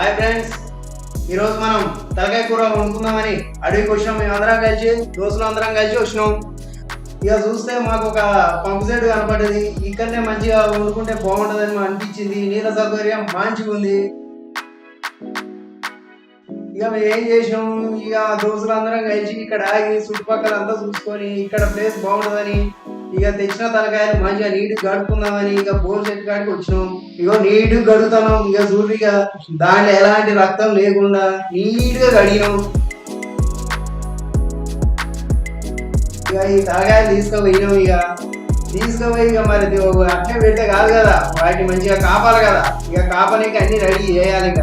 Hi friends. ఈరోజు మనం తలకాయ కూర వండుకుందామని అడవికి వచ్చినాం. మేము అందరం కలిసి దోస్తులు అందరం కలిసి వచ్చినాం. ఇక చూస్తే మాకు ఒక పంపు సెట్ కనపడ్డది. ఇక్కడనే మంచిగా వండుకుంటే బాగుంటుందని అనిపించింది. నీళ్ళ సౌకర్యం మంచిగా ఉంది. ఇక మేము ఏం చేసినాం? ఇక దోస్తులు అందరం కలిసి ఇక్కడ ఆగి చుట్టుపక్కల అంతా చూసుకొని ఇక్కడ ప్లేస్ బాగుంటుందని ఇక తెచ్చిన తలకాయలు మంచిగా నీడు గడుపుకుందామని ఇక బోర్ సెట్ కాడికి వచ్చినాం. ఇగో నీట్ గడుగుతున్నాం ఇక చూడు ఇక దాంట్లో ఎలాంటి రక్తం లేకుండా నీట్గా గడిగినాం ఇక ఈ తలకాయలు తీసుకుపోయినాం ఇక. తీసుకుపోయి ఇక మరి ఇది అట్లే పెడితే కాదు కదా. వాటిని మంచిగా కాపాలి కదా. ఇక కాపనీకి అన్ని రెడీ చేయాలి ఇక.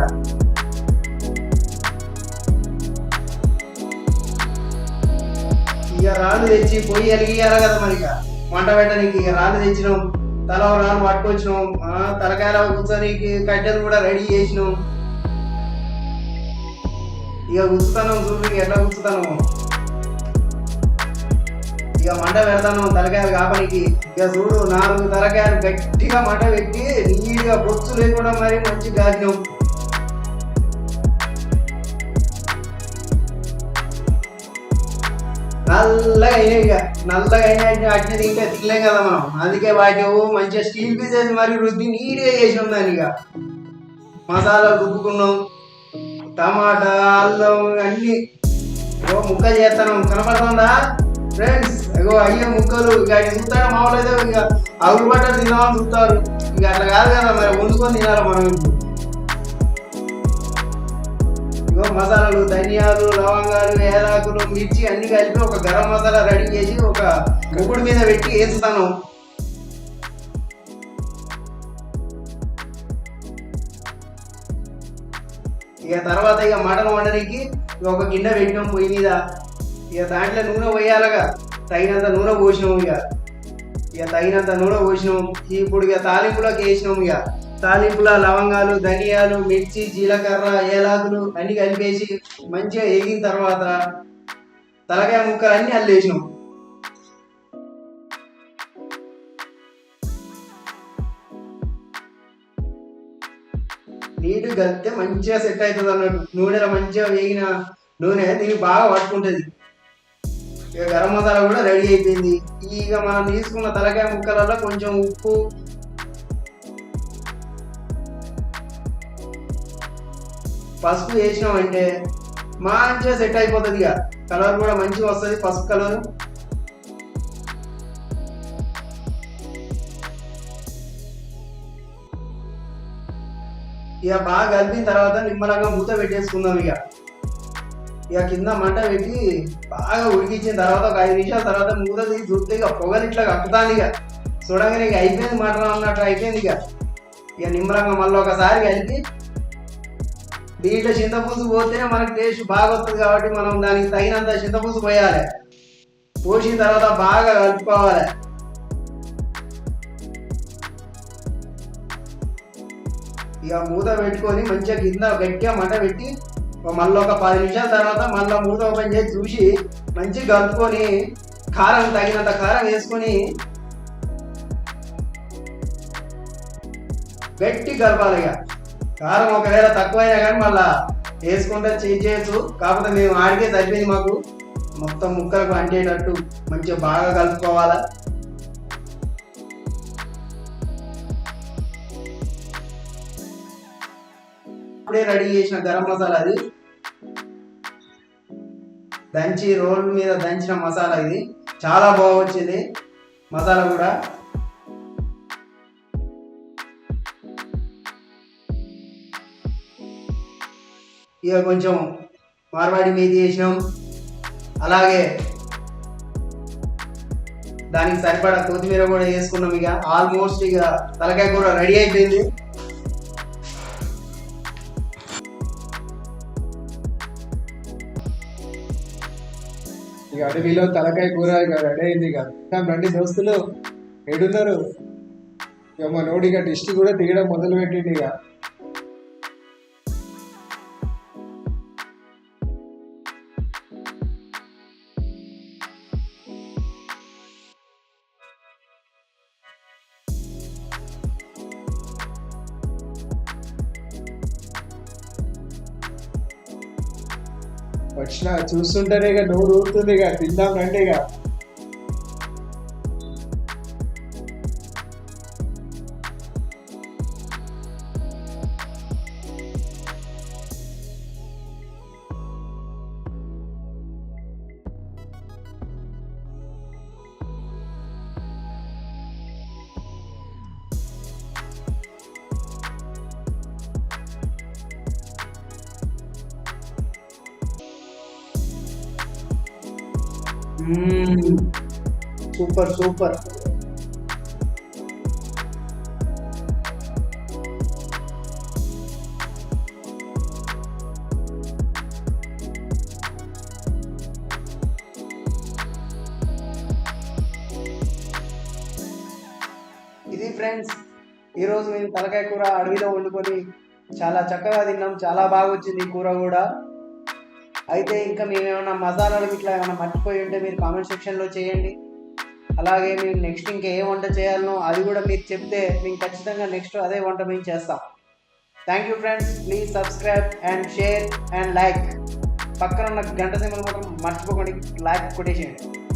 ఇక రాళ్ళు తెచ్చి పొయ్యి వెలిగియాలి కదా మరి ఇక. మంట పెట్టడానికి ఇక రాళ్ళు తెచ్చినాం తల రాళ్ళు పట్టుకొచ్చినాం ఆ, తలకాయల కూర్చొనికి కట్టెలు కూడా రెడీ చేసినాం. ఇక కూర్చుతాను చూపి ఎట్లా కూర్చుతాను ఇక మంట పెడతాను తలకాయలు కాపనికి. ఇక చూడు నాలుగు తలకాయలు గట్టిగా మంట పెట్టి నీట్గా బొచ్చు లేకుండా మరి మంచి కాసినాం. నల్లగా అయినాయి ఇక నల్లగా అయినా అట్నే ఇంకా తినలేం కదా మనం. అందుకే వాటివు మంచిగా స్టీల్ పీసెస్ మరి రుద్ది నీట్గా చేసినాం దాన్ని ఇక. మసాలా రుబ్బుకున్నాం టమాటా అల్లం అన్ని. ఓ ముక్క చేస్తాను. కనపడుతుందా? ఫ్రెండ్స్ అగో అయ్యే ముక్కలు. ఇక చూస్తాడు మామూలు అయితే ఇక. అగులు బట్టలు తిందామని చూస్తారు. ఇక అట్లా కాదు కదా మరి వండుకొని తినాలి మనం ఇప్పుడు. ఇగో మసాలాలు ధనియాలు లవంగాలు ఏలాకులు మిర్చి అన్ని కలిపి ఒక గరం మసాలా రెడీ చేసి ఒక ముగ్గుడు మీద పెట్టి వేస్తాను. ఇక తర్వాత ఇక మటన్ వండడానికి ఒక గిన్నె పెట్టినాం పొయ్యి మీద. ఇక దాంట్లో నూనె పోయాలగా తగినంత నూనె పోసినాం ఇక. ఇక తగినంత నూనె పోసినాం. ఇప్పుడు ఇక తాలింపులోకి వేసినాం ఇక. తాలింపుల లవంగాలు ధనియాలు మిర్చి జీలకర్ర ఏలాకులు అన్ని కలిపేసి మంచిగా వేగిన తర్వాత తలకాయ ముక్కలు అన్ని అల్లేసినాం. నీటు కలిపితే మంచిగా సెట్ అవుతుంది అన్నట్టు. నూనెలో మంచిగా వేగిన నూనె దీనికి బాగా పట్టుకుంటుంది. ఇక గరం మసాలా కూడా రెడీ అయిపోయింది. ఇక మనం తీసుకున్న తలకాయ ముక్కలలో కొంచెం ఉప్పు పసుపు వేసినామంటే మంచిగా సెట్ అయిపోతుంది ఇక. కలర్ కూడా మంచిగా వస్తుంది పసుపు కలర్. ఇక బాగా కలిపిన తర్వాత నిమ్మలంగా మూత పెట్టేసుకుందాం ఇక. ఇక కింద మంట పెట్టి బాగా ఉడికించిన తర్వాత ఒక ఐదు నిమిషాల తర్వాత మూత తీసి చూస్తే ఇక పొగలు ఇట్లా కక్కుతాను ఇక. చూడగానే ఇక అయిపోయింది మటన్ అన్నట్టు అయిపోయింది ఇక. ఇక నిమ్మలంగా మళ్ళీ ఒకసారి కలిపి దీంట్లో చింతపులుసు పోతేనే మనకి టేస్ట్ బాగా వస్తుంది కాబట్టి మనం దానికి తగినంత చింతపులుసు పోయాలి. పోసిన తర్వాత బాగా కలుపుకోవాలి. ఇక మూత పెట్టుకొని మంచిగా కింద గట్టిగా మంట పెట్టి మళ్ళీ ఒక పది నిమిషాల తర్వాత మళ్ళీ మూత ఓపెన్ చేసి చూసి మంచిగా కలుపుకొని కారం తగినంత కారం వేసుకొని గట్టి కలపాలి ఇక. కారం ఒకవేళ తక్కువైనా కానీ మళ్ళా వేసుకుంటే చేంజ్ చేయొచ్చు. కాకపోతే మేము ఆడికే సరిపోయింది మాకు. మొత్తం ముక్కలకు అంటేటట్టు మంచిగా బాగా కలుపుకోవాలా. ఇప్పుడే రెడీ చేసిన గరం మసాలా అది. దంచి రోల్ మీద దంచిన మసాలా ఇది. చాలా బాగా వచ్చింది మసాలా కూడా. ఇక కొంచెం మార్వాడి మీద చేసినాం అలాగే దానికి సరిపడా కొత్తిమీర కూడా వేసుకున్నాం. ఇక ఆల్మోస్ట్ ఇక తలకాయ కూర రెడీ అయిపోయింది. ఇక అడవిలో తలకాయ కూర ఇక రెడీ అయింది ఇక. రండి దోస్తులు ఎడున్నారు. ఇక మా నోడి ఇక డిస్ట్ కూడా తీయడం మొదలు పెట్టింది ఇక. వచ్చిన చూస్తుంటేనే ఇక నోరు ఊరుతుంది ఇక తిందాం రండి ఇక. Super super. ఇది ఫ్రెండ్స్ ఈరోజు మేము తలకాయ కూర అడవిలో వండుకొని చాలా చక్కగా తిన్నాం చాలా బాగా వచ్చింది ఈ కూర కూడా. అయితే ఇంకా మేము ఏమైనా మసాలాలు ఇట్లా ఏమైనా మర్చిపోయి ఉంటే మీరు కామెంట్ సెక్షన్లో చేయండి. అలాగే మేము నెక్స్ట్ ఇంకా ఏ వంట చేయాలనో అది కూడా మీరు చెప్తే మేము ఖచ్చితంగా నెక్స్ట్ అదే వంట మేము చేస్తాం. Thank you friends please subscribe and share and like పక్కన ఉన్న గంట సింబల్ మాత్రం మర్చిపోకండి. లైక్ కొట్టేసేయండి.